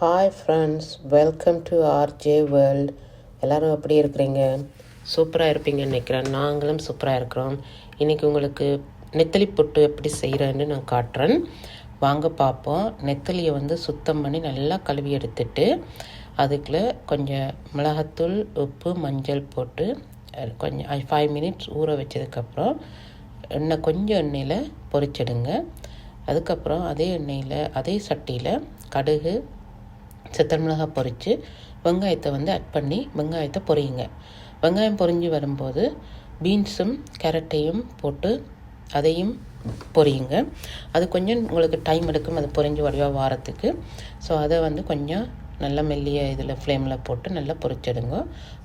Hi friends welcome to RJ world எல்லோரும் எப்படி இருக்கிறீங்க? சூப்பராக இருப்பீங்கன்னு நினைக்கிறேன். நாங்களும் சூப்பராக இருக்கிறோம். இன்றைக்கி உங்களுக்கு நெத்தலி புட்டு எப்படி செய்கிறேன்னு நான் காட்டுறேன். வாங்க பார்ப்போம். நெத்தலியை வந்து சுத்தம் பண்ணி நல்லா கழுவி எடுத்துட்டு அதுக்குள்ள கொஞ்சம் மிளகாத்தூள் உப்பு மஞ்சள் போட்டு கொஞ்சம் ஃபைவ் மினிட்ஸ் ஊற வச்சதுக்கப்புறம் எண்ணெய் கொஞ்சம் எண்ணெயில் பொரிச்சிடுங்க. அதுக்கப்புறம் அதே எண்ணெயில் அதே சட்டியில் கடுகு சித்தல் மிளகாய் பொரித்து வெங்காயத்தை வந்து ஆட் பண்ணி வெங்காயத்தை பொரியுங்க. வெங்காயம் பொரிஞ்சு வரும்போது பீன்ஸும் கேரட்டையும் போட்டு அதையும் பொரியுங்க. அது கொஞ்சம் உங்களுக்கு டைம் எடுக்கும். அது பொரிஞ்சு வடிவாக வாரத்துக்கு. ஸோ அதை வந்து கொஞ்சம் நல்லா மெல்லிய இதில் ஃப்ளேமில் போட்டு நல்லா பொரிச்சிடுங்க.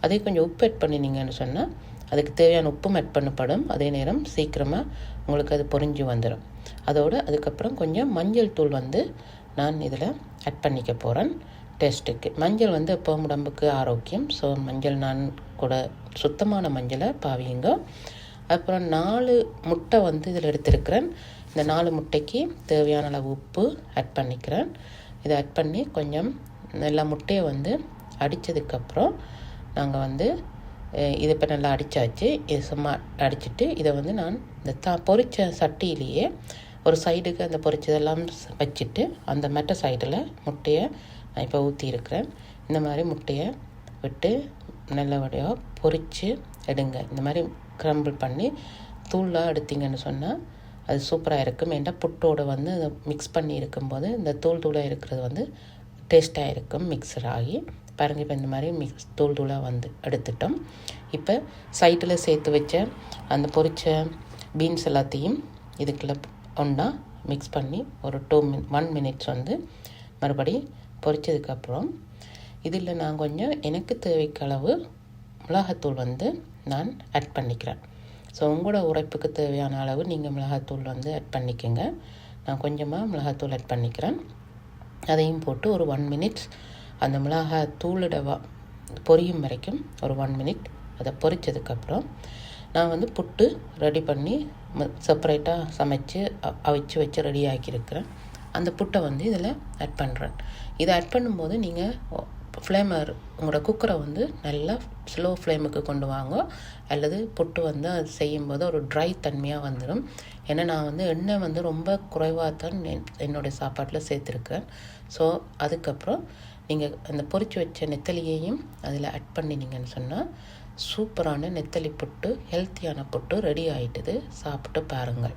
அதே கொஞ்சம் உப்பு ஆட் பண்ணினீங்கன்னு சொன்னால் அதுக்கு தேவையான உப்பும் ஆட் பண்ணப்படும். அதே நேரம் சீக்கிரமாக உங்களுக்கு அது பொரிஞ்சு வந்துடும் அதோடு அதுக்கப்புறம் கொஞ்சம் மஞ்சள் தூள் வந்து நான் இதில் ஆட் பண்ணிக்க போகிறேன் டேஸ்ட்டுக்கு மஞ்சள் வந்து எப்போ உடம்புக்கு ஆரோக்கியம். ஸோ மஞ்சள் நான் கூட சுத்தமான மஞ்சளை பாவியுங்க அப்புறம் நாலு முட்டை வந்து இதில் எடுத்திருக்கிறேன். இந்த நாலு முட்டைக்கு தேவையான அளவு உப்பு ஆட் பண்ணிக்கிறேன். இதை ஆட் பண்ணி கொஞ்சம் நல்லா முட்டையை வந்து அடித்ததுக்கப்புறம் நாங்கள் வந்து இதை இப்போ நல்லா அடித்தாச்சு இது சும்மா அடிச்சுட்டு இதை வந்து நான் இந்த தா பொரித்த சட்டியிலேயே ஒரு சைடுக்கு அந்த பொரிச்சதெல்லாம் வச்சுட்டு அந்த மெட்ட சைடில் முட்டையை நான் இப்போ ஊற்றியிருக்கிறேன் இந்த மாதிரி முட்டையை விட்டு நல்லபடியாக பொரித்து எடுங்க. இந்த மாதிரி க்ரம்பிள் பண்ணி தூளாக எடுத்திங்கன்னு சொன்னால் அது சூப்பராக இருக்கும். ஏன்டா புட்டோடு வந்து அதை மிக்ஸ் பண்ணி இருக்கும்போது இந்த தூள் தூளாக இருக்கிறது வந்து டேஸ்ட்டாக இருக்கும் மிக்சர் ஆகி. பாருங்கள் இப்போ இந்த மாதிரி மிக்ஸ் தூள் தூளாக வந்து எடுத்துட்டோம். இப்போ சைட்டில் சேர்த்து வச்ச அந்த பொரித்த பீன்ஸ் எல்லாத்தையும் இதுக்குள்ளே ஒன்றா மிக்ஸ் பண்ணி ஒரு டூ மின் ஒன் மினிட்ஸ் வந்து மறுபடி பொரிச்சதுக்கப்புறம் இதில் நான் கொஞ்சம் எனக்கு தேவைக்களவு மிளகாத்தூள் வந்து நான் ஆட் பண்ணிக்கிறேன். ஸோ உங்களோட உரைப்புக்கு தேவையான அளவு நீங்கள் மிளகாத்தூள் வந்து ஆட் பண்ணிக்கோங்க. நான் கொஞ்சமாக மிளகாத்தூள் ஆட் பண்ணிக்கிறேன். அதையும் போட்டு ஒரு ஒன் மினிட்ஸ் அந்த மிளகாய் தூளிட பொரியும் வரைக்கும் ஒரு ஒன் மினிட் அதை பொரித்ததுக்கப்புறம் நான் வந்து புட்டு ரெடி பண்ணி செப்பரேட்டாக சமைச்சு அவிச்சு வச்சு ரெடி ஆக்கியிருக்கிறேன். அந்த புட்டை வந்து இதில் ஆட் பண்ணுறேன் இதை ஆட் பண்ணும்போது நீங்கள் ஃப்ளேமர் உங்களோட குக்கரை வந்து நல்லா ஸ்லோ ஃப்ளேமுக்கு கொண்டு வாங்க. அல்லது புட்டு வந்து அது செய்யும்போது ஒரு ட்ரை தன்மையாக வந்துடும் ஏன்னா நான் வந்து எண்ணெய் வந்து ரொம்ப குறைவாக தான் என்னுடைய சாப்பாட்டில் சேர்த்துருக்கேன் ஸோ அதுக்கப்புறம் நீங்கள் அந்த பொறிச்சு வச்ச நெத்தலியையும் அதில் ஆட் பண்ணினீங்கன்னு சொன்னால் சூப்பரான நெத்தலி புட்டு ஹெல்த்தியான புட்டு ரெடி ஆகிட்டுது சாப்பிட்டு பாருங்கள்.